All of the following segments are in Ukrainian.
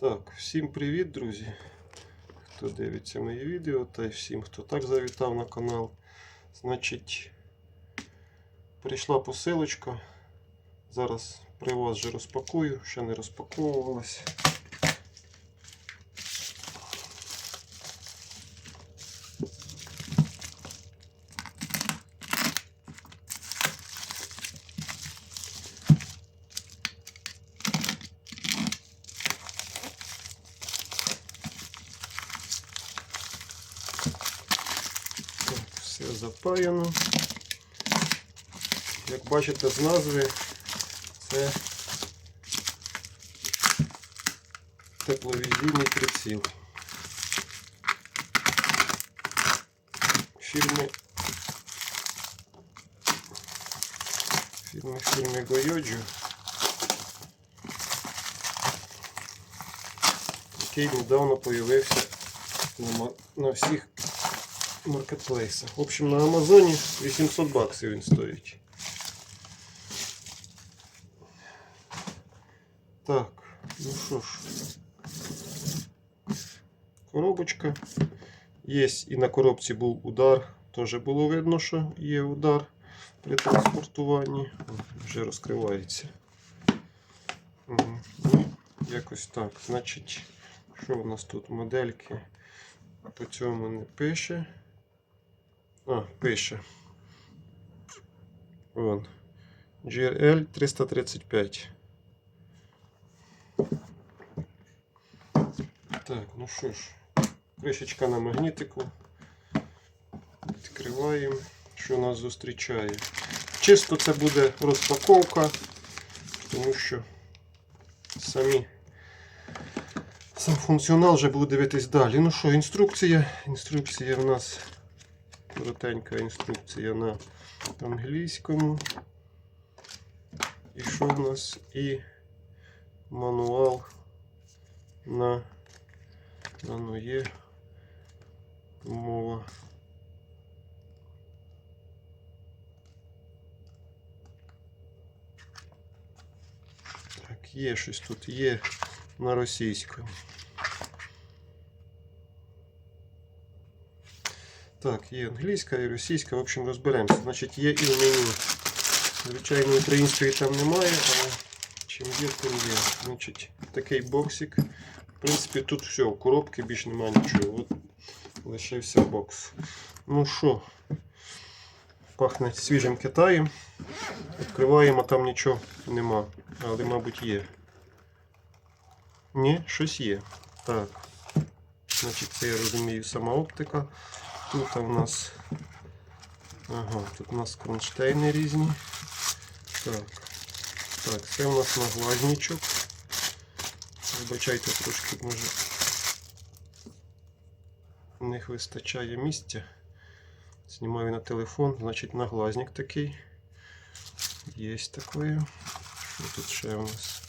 Так, всім привіт, друзі. Хто дивиться мої відео, та й всім, хто так завітав на канал. Значить, прийшла посилочка. Зараз при вас вже розпакую, ще не розпаковувалась. Так, все запаяно. Як бачите з назви, це тепловізійний приціл. Фірми фірми фірми Goyoju, який недавно ма- на всіх маркетплейсах. В общем, на Амазоні 800 баксів він стоїть. Так, ну що ж. Коробочка. Є і на коробці був удар. Теж було видно, що є удар при транспортуванні. Вже розкривається. Мгм. Ну, якось так. Значить, що у нас тут модельки? По цьому не пише. А, пише. Вон. GRL 335. Так, ну що ж, кришечка на магнітику. Відкриваємо, що нас зустрічає. Чисто це буде розпаковка, тому що самі сам функціонал вже буду дивитись далі. Ну що, інструкція. Інструкція в нас коротенька інструкція на англійському. І що в нас? І мануал на ну, є мова. Так, є щось тут є на російському. Так, є англійська і російська, в общем, розберемося. Значить, є і в меню. Звичайно, української там немає, але чим є, тим є. Значить, такий боксик. В принципі, тут все, в коробці більш немає нічого. От лишився бокс. Ну що, пахне свіжим Китаєм. Відкриваємо, там нічого нема. Але, мабуть, є. Ні, щось є. Так. Значить, це я розумію сама оптика. Тут у нас. Ага, тут у нас кронштейни різні. Так. Так, це у нас наглазничок. Вибачайте, трошки може. У них вистачає місця. Знімаю на телефон, значить наглазник такий. Є такою. Що тут ще у нас?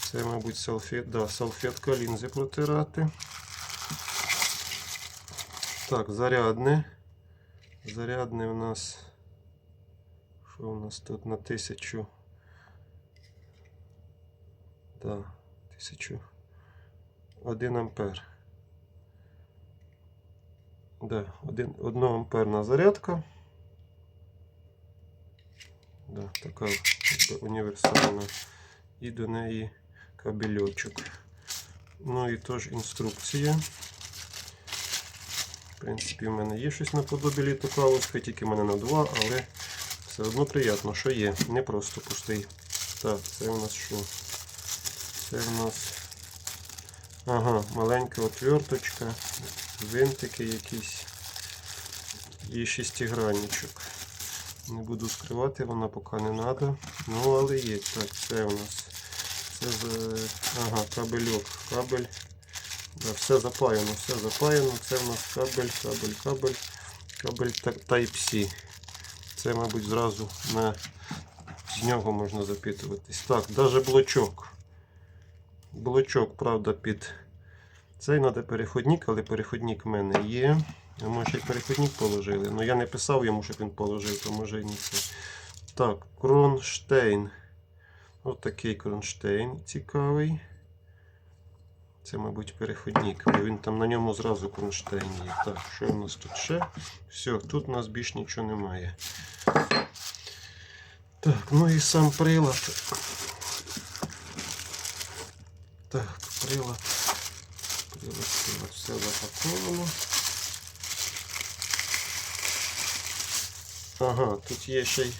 Це, мабуть, салфет... да, салфетка лінзи протирати. Так, зарядне. Зарядне у нас. Що у нас тут на тисячу? Да, тисячу. 1 ампер. Да, 1, 1 амперна зарядка. Да, така універсальна. І до неї кабельочок. Ну і теж інструкція. В принципі, в мене є щось наподобі літокавовська, тільки в мене на 2, але все одно приємно, що є. Не просто пустий. Так, це у нас що? Це у нас ага, маленька отверточка, винтики якісь і шестигранничок. Не буду скривати, вона поки не треба. Ну, але є. Так, це у нас. Це. Ага, кабельок. Кабель. Все запаяно, все запаяно. Це у нас кабель, кабель, кабель, кабель Type-C. Це, мабуть, зразу на... з нього можна запитуватись. Так, навіть блочок. Блочок, правда, під цей треба переходник, але переходник в мене є. А може й переходник положили. Ну я не писав йому, щоб він положив, то може і не це. Так, кронштейн. Ось такий кронштейн цікавий. Це, мабуть, переходник, бо він там на ньому зразу кронштейн є. Так, що у нас тут ще? Все, тут у нас більш нічого немає. Так, ну і сам прилад. Так, прилад. Прилад, прилад, все запаковано. Ага, тут є ще й,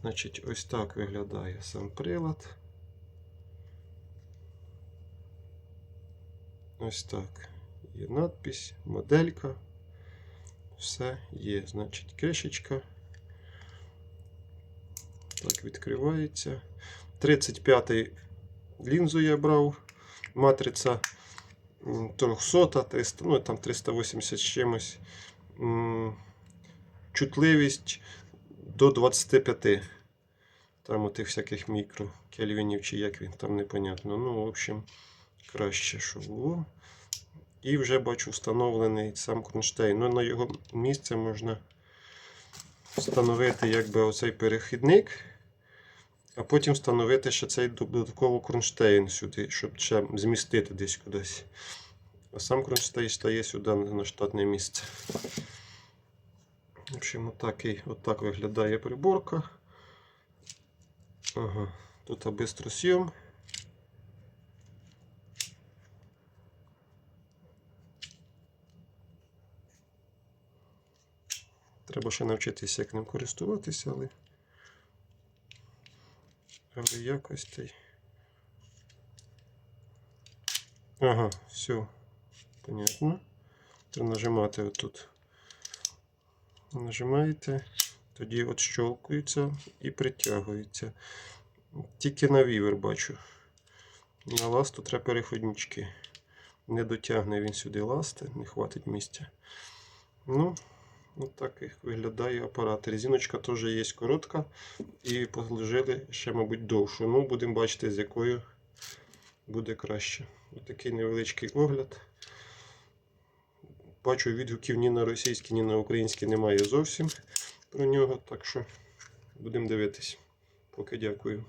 значить, ось так виглядає сам прилад. Ось так. Є надпись, моделька. Все є. Значить, кришечка. Так, відкривається. 35-й лінзу я брав. Матриця 300, 300, ну там 380 з чимось. Чутливість до 25. Там у тих всяких мікро кельвінів чи як він там непонятно. Ну, в общем, краще, що було. І вже бачу встановлений сам кронштейн. Ну, на його місце можна встановити якби оцей перехідник, а потім встановити ще цей додатково кронштейн сюди, щоб ще змістити десь кудись. А сам кронштейн стає сюди на штатне місце. В общем, отакий, отак виглядає приборка. Ага, тут бистросйом. Треба ще навчитися, як ним користуватися, але, але якось та й. Ага, все. Понятно. Треба нажимати отут. Нажимаєте, тоді от щелкується і притягується. Тільки на вівер бачу. На ласту треба переходнички. Не дотягне він сюди ласти, не хватить місця. Ну, от так і виглядає апарат. Резиночка теж є коротка і положили ще, мабуть, довшу. Ну, будемо бачити, з якою буде краще. Ось такий невеличкий огляд. Бачу, відгуків ні на російській, ні на українській немає зовсім про нього, так що будемо дивитись. Поки дякую.